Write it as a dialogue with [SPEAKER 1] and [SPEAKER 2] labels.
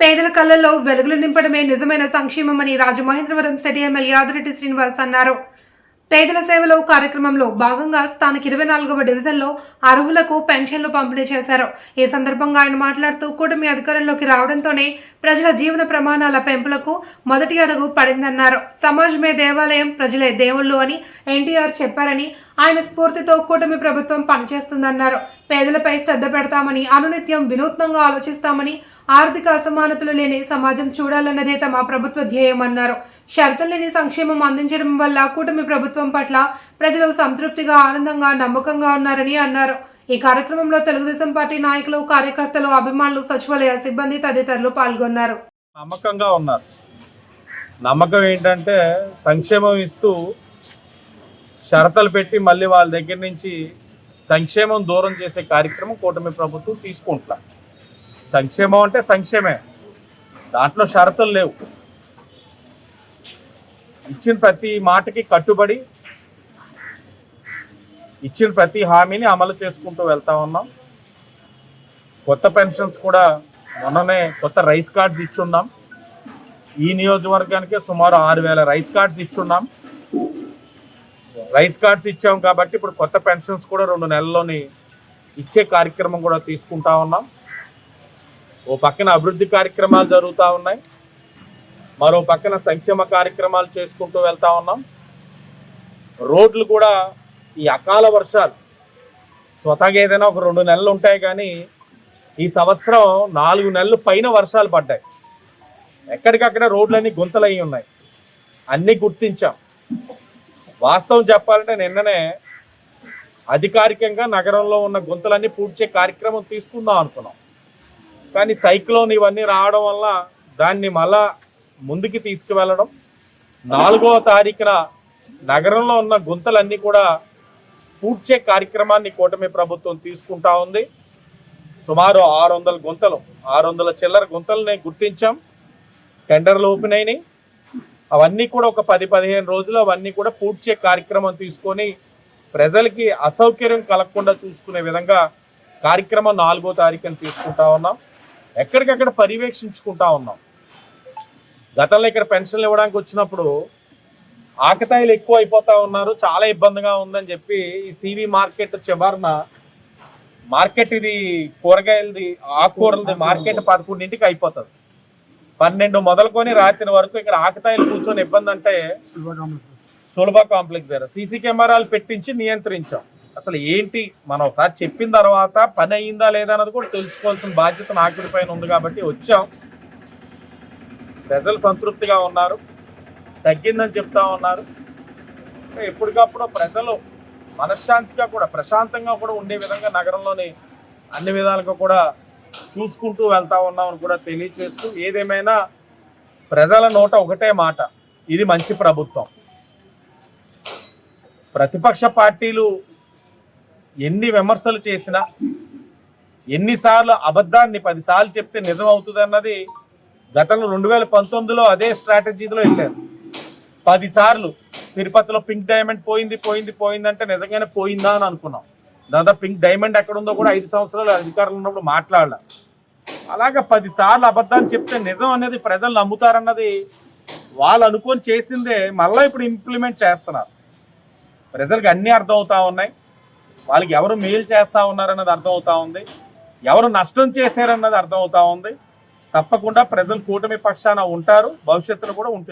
[SPEAKER 1] పేదల కళ్ళల్లో వెలుగులు నింపడమే నిజమైన సంక్షేమమని రాజమహేంద్రవరం సిటీ ఎమ్మెల్యే ఆదిరెడ్డి శ్రీనివాస్ అన్నారు. పేదల సేవలో కార్యక్రమంలో భాగంగా స్థానిక ఇరవై నాలుగవ డివిజన్లో అర్హులకు పెన్షన్లు పంపిణీ చేశారు. ఈ సందర్భంగా ఆయన మాట్లాడుతూ కూటమి అధికారంలోకి రావడంతోనే ప్రజల జీవన ప్రమాణాల పెంపులకు మొదటి అడుగు పడిందన్నారు. సమాజమే దేవాలయం ప్రజలే దేవుళ్ళు అని ఎన్టీఆర్ చెప్పారని ఆయన స్ఫూర్తితో కూటమి ప్రభుత్వం పనిచేస్తుందన్నారు. పేదలపై శ్రద్ధ పెడతామని అనునిత్యం వినూత్నంగా ఆలోచిస్తామని ఆర్థిక అసమానతలు లేని సమాజం చూడాలన్నదే తమ ప్రభుత్వ ధ్యేయమన్నారు. షరతులు లేని సంక్షేమం అందించడం వల్ల కూటమి ప్రభుత్వం పట్ల ప్రజలు సంతృప్తిగా ఆనందంగా నమ్మకంగా ఉన్నారని అన్నారు. ఈ కార్యక్రమంలో తెలుగుదేశం పార్టీ నాయకులు కార్యకర్తలు అభిమానులు సచివాలయ సిబ్బంది తదితరులు పాల్గొన్నారు.
[SPEAKER 2] నమ్మకంగా ఉన్నారు. నమ్మకం ఏంటంటే సంక్షేమం ఇస్తూ షరతులు పెట్టి మళ్ళీ వాళ్ళ దగ్గర నుంచి సంక్షేమం దూరం చేసే కార్యక్రమం కూటమి ప్రభుత్వం తీసుకుంటున్నారు. సంక్షేమం అంటే సంక్షేమే. దాంట్లో షరతులు లేవు. ఇచ్చిన ప్రతి మాటకి కట్టుబడి ఇచ్చిన ప్రతి హామీని అమలు చేసుకుంటూ వెళ్తా ఉన్నాం. కొత్త పెన్షన్స్ కూడా మొన్ననే కొత్త రైస్ కార్డ్స్ ఇచ్చున్నాం. ఈ నియోజకవర్గానికి సుమారు ఆరు వేల రైస్ కార్డ్స్ ఇచ్చున్నాం. రైస్ కార్డ్స్ ఇచ్చాం కాబట్టి ఇప్పుడు కొత్త పెన్షన్స్ కూడా రెండు నెలల్లోని ఇచ్చే కార్యక్రమం కూడా తీసుకుంటా ఉన్నాం. ఓ పక్కన అభివృద్ధి కార్యక్రమాలు జరుగుతూ ఉన్నాయి. మరో పక్కన సంక్షేమ కార్యక్రమాలు చేసుకుంటూ వెళ్తా ఉన్నాం. రోడ్లు కూడా ఈ అకాల వర్షాలు. స్వతహాగా ఏదైనా ఒక రెండు నెలలు ఉంటాయి కానీ ఈ సంవత్సరం నాలుగు నెలలు పైన వర్షాలు పడ్డాయి. ఎక్కడికక్కడ రోడ్లన్నీ గుంతలయ్యి ఉన్నాయి. అన్నీ గుర్తించాం. వాస్తవం చెప్పాలంటే నిన్ననే అధికారికంగా నగరంలో ఉన్న గుంతలన్నీ పూడ్చే కార్యక్రమం తీసుకుందాం అనుకున్నాం. కానీ సైక్లోన్ ఇవన్నీ రావడం వల్ల దాన్ని మళ్ళా ముందుకి తీసుకువెళ్ళడం. నాలుగవ తారీఖున నగరంలో ఉన్న గుంతలన్నీ కూడా పూడ్చే కార్యక్రమాన్ని కూటమి ప్రభుత్వం తీసుకుంటా ఉంది. సుమారు ఆరు వందల గుంతలు ఆరు వందల చిల్లర గుంతలని గుర్తించాం. టెండర్లు ఓపెన్ అయినాయి. అవన్నీ కూడా ఒక పది పదిహేను రోజులు అవన్నీ కూడా పూడ్చే కార్యక్రమం తీసుకొని ప్రజలకి అసౌకర్యం కలగకుండా చూసుకునే విధంగా కార్యక్రమం నాలుగో తారీఖున తీసుకుంటా ఉన్నాం. ఎక్కడికక్కడ పర్యవేక్షించుకుంటా ఉన్నాం. గతంలో ఇక్కడ పెన్షన్లు ఇవ్వడానికి వచ్చినప్పుడు ఆకతాయిలు ఎక్కువ అయిపోతా ఉన్నారు చాలా ఇబ్బందిగా ఉందని చెప్పి ఈ సివి మార్కెట్ చివరిన మార్కెట్ ఇది కూరగాయలది ఆకుకూరలది మార్కెట్ పదకొండింటికి అయిపోతుంది. పన్నెండు మొదలుకొని రాత్రి వరకు ఇక్కడ ఆకతాయిలు కూర్చొని ఇబ్బంది అంటే సులభ కాంప్లెక్స్ దగ్గర సీసీ కెమెరాలు పెట్టించి నియంత్రించాం. అసలు ఏంటి? మనం ఒకసారి చెప్పిన తర్వాత పని అయిందా లేదా అన్నది కూడా తెలుసుకోవాల్సిన బాధ్యత నాకుడి పైన ఉంది కాబట్టి వచ్చాం. ప్రజలు సంతృప్తిగా ఉన్నారు. తగ్గిందని చెప్తా ఉన్నారు. ఎప్పటికప్పుడు ప్రజలు మనశ్శాంతిగా కూడా ప్రశాంతంగా కూడా ఉండే విధంగా నగరంలోని అన్ని విధాలుగా కూడా చూసుకుంటూ వెళ్తా ఉన్నామని కూడా తెలియచేస్తూ ఏదేమైనా ప్రజల నోట ఒకటే మాట. ఇది మంచి ప్రభుత్వం. ప్రతిపక్ష పార్టీలు ఎన్ని విమర్శలు చేసినా ఎన్నిసార్లు అబద్ధాన్ని పదిసార్లు చెప్తే నిజం అవుతుంది అన్నది గతంలో రెండు వేల పంతొమ్మిదిలో అదే స్ట్రాటజీలో వెళ్ళారు. పదిసార్లు తిరుపతిలో పింక్ డైమండ్ పోయింది పోయింది పోయింది అంటే నిజంగానే పోయిందా అని అనుకున్నాం. దాదాపు పింక్ డైమండ్ ఎక్కడ ఉందో కూడా ఐదు సంవత్సరాలు అధికారులు ఉన్నప్పుడు మాట్లాడాల. అలాగా పదిసార్లు అబద్ధాన్ని చెప్తే నిజం అనేది ప్రజలు నమ్ముతారన్నది వాళ్ళు అనుకొని చేసిందే మళ్ళీ ఇప్పుడు ఇంప్లిమెంట్ చేస్తున్నారు. ప్రజలకు అన్నీ అర్థం అవుతా ఉన్నాయి. వాళ్ళకి ఎవరు మేలు చేస్తా ఉన్నారన్నది అర్థమవుతా ఉంది. ఎవరు నష్టం చేశారన్నది అర్థమవుతా ఉంది. తప్పకుండా ప్రజలు కూటమి పక్షాన ఉంటారు. భవిష్యత్తులో కూడా ఉంటుంది.